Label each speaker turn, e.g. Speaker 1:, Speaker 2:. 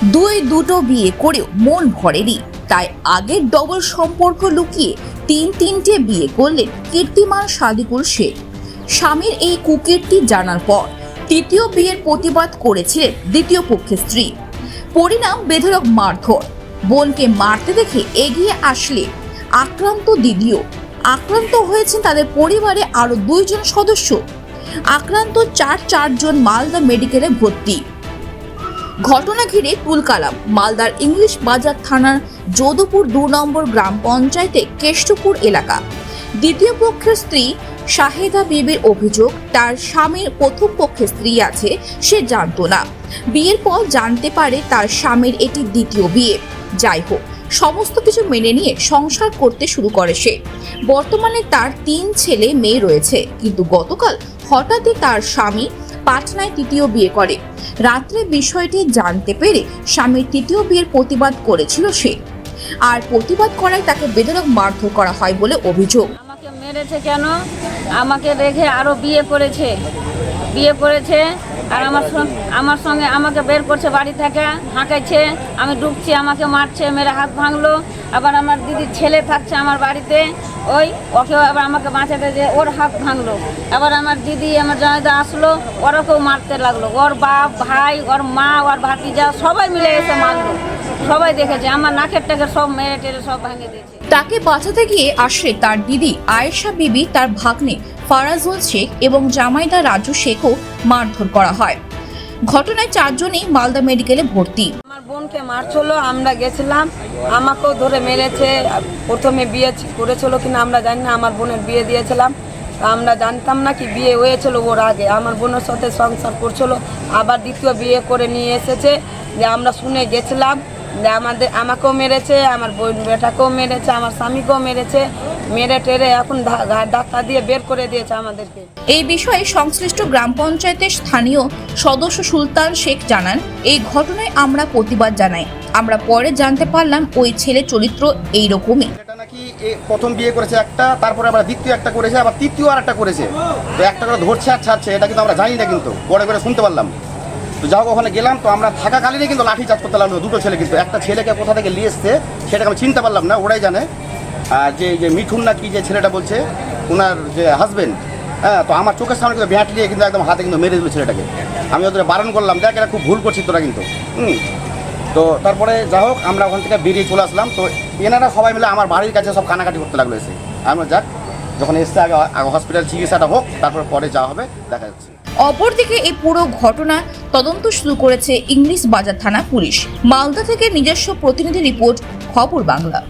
Speaker 1: দুই দুটো বিয়ে করেও মন ভরেনি। তাই আগের ডবল সম্পর্ক লুকিয়ে তিন তিনটে বিয়ে করলেন কীর্তিমান সাদিকুল শেখ স্বামীর এই কুকীর্তি জানার পর তৃতীয় বিয়ের প্রতিবাদ করেছিলেন দ্বিতীয় পক্ষের স্ত্রী। পরিণাম বেধরক মারধর। বোনকে মারতে দেখে এগিয়ে আসলে আক্রান্ত দিদিও। আক্রান্ত হয়েছেন তাদের পরিবারে আরও দুইজন সদস্য। আক্রান্ত চার চারজন মালদা মেডিকেলে ভর্তি। ঘটনা ঘিরে তুলকালাম মালদার ইংলিশ বাজার থানার যদুপুর দু নম্বর গ্রাম পঞ্চায়েতে কেষ্টপুর এলাকা। দ্বিতীয় পক্ষের স্ত্রী শাহেদা বিবির অভিযোগ, তার স্বামীর প্রথম পক্ষের স্ত্রী আছে, সে জানতো না। বিয়ের পর জানতে পারে তার স্বামীর এটি দ্বিতীয় বিয়ে। যাই হোক, সমস্ত কিছু মেনে নিয়ে সংসার করতে শুরু করে সে। বর্তমানে তার তিন ছেলে মেয়ে রয়েছে, কিন্তু গতকাল হঠাৎই তার স্বামী পাটনায় তৃতীয় বিয়ে করে। রাত্রে বিষয়টি জানতে পেরে স্বামীর তৃতীয় বিয়ের প্রতিবাদ করেছিল সে। আর প্রতিবাদ করায় তাকে বেদনক মারধর করা হয় বলে অভিযোগ।
Speaker 2: আমাকে মেরেছে কেন? আমাকে রেখে আরও বিয়ে করেছে। বিয়ে করেছে আর আমার আমার সঙ্গে আমাকে বের করছে বাড়ি থেকে হাঁকাইছে আমি ঢুকছি, আমাকে মারছে, মেরে হাত ভাঙলো। আবার আমার দিদির ছেলে থাকছে আমার বাড়িতে ওই, ওকে আবার আমাকে বাঁচাতে যে ওর হাত ভাঙলো। আবার আমার দিদি, আমার জয়দা আসলো ওরাকেও মারতে লাগল। ওর বাপ, ভাই, ওর মা, ওর ভাতিজা সবাই মিলে এসে মারলো। সবাই দেখেছে, আমার নাকের টাকের সব মেরে টেরে সব ভেঙে দিয়েছে।
Speaker 1: তাকে বাঁচাতে গিয়ে আসে তার দিদি আয়েশা বিবি, তার ভাগ্নে ফারাজুল শেখ এবং জামাইদা রাজু শেখও মারধর করা হয়। ঘটনায় চারজনই মালদা মেডিকেলে ভর্তি।
Speaker 3: বোনকে মারছিল, আমরা গেছিলাম। আমাকেও ধরে মেরেছে। প্রথমে বিয়ে করেছিল কিনা আমরা জানি না, আমার বোনের বিয়ে দিয়েছিলাম। আমরা জানতাম না কি বিয়ে হয়েছিল ওর আগে। আমার বোনের সাথে সংসার করছিল, আবার দ্বিতীয় বিয়ে করে নিয়ে এসেছে। যে আমরা শুনে গেছিলাম যে আমাদের, আমাকেও মেরেছে, আমার বোন বেটাকেও মেরেছে, আমার স্বামীকেও মেরেছে। মেরে টেরে এখন ধাক্কা দিয়ে বের করে দিয়েছে আমাদেরকে।
Speaker 1: এই বিষয়ে সংশ্লিষ্ট গ্রাম পঞ্চায়েতের স্থানীয় সদস্য সুলতান শেখ জানান এই ঘটনায় আমরা প্রতিবাদ জানাই। আমরা পরে জানতে পারলাম ওই ছেলে চরিত্র এইরকমই।
Speaker 4: এটা নাকি এ প্রথম বিয়ে করেছে একটা তারপরে আবার দ্বিতীয় একটা করেছে আবার তৃতীয় আর একটা করেছে। তো একটা করে ধরছে আর ছাড়ছে এটা কিন্তু আমরা জানি না কিন্তু পরে করে শুনতে পারলাম। তো যাও ওখানে গেলাম তো আমরা থাকাকালীনই কিন্তু লাঠি চার্জ করতে লাগল দুটো ছেলে কিন্তু। একটা ছেলেকে কোথা থেকে নিয়ে এসছে সেটাকে আমি চিনতে পারলাম না ওরাই জানে। যে যে মিঠুন না কি যে ছেলেটা বলছে ওনার যে হাজবেন্ড হ্যাঁ তো আমার চোখের সামনে কিন্তু ব্যাট নিয়ে কিন্তু একদম হাতে কিন্তু মেরে দিল ছেলেটাকে। আমি ওদের বারণ করলাম, দেখ এটা খুব ভুল করছি তোরা কিন্তু। হুম। তো তারপরে যা হোক, আমরা ওখান থেকে বেরিয়ে চলে আসলাম। তো এনারা সবাই মিলে আমার বাড়ির কাছে সব কানাকাটি করতে লাগল এসে। আমরা যাক, যখন এসছে আগে আগে হসপিটাল চিকিৎসাটা হোক, তারপর পরে যা হবে, দেখা যাচ্ছে।
Speaker 1: অপরদিকে এই পুরো ঘটনা তদন্ত শুরু করেছে ইংলিশ বাজার থানা পুলিশ। মালদা থেকে নিজস্ব প্রতিনিধি রিপোর্ট, খবর বাংলা।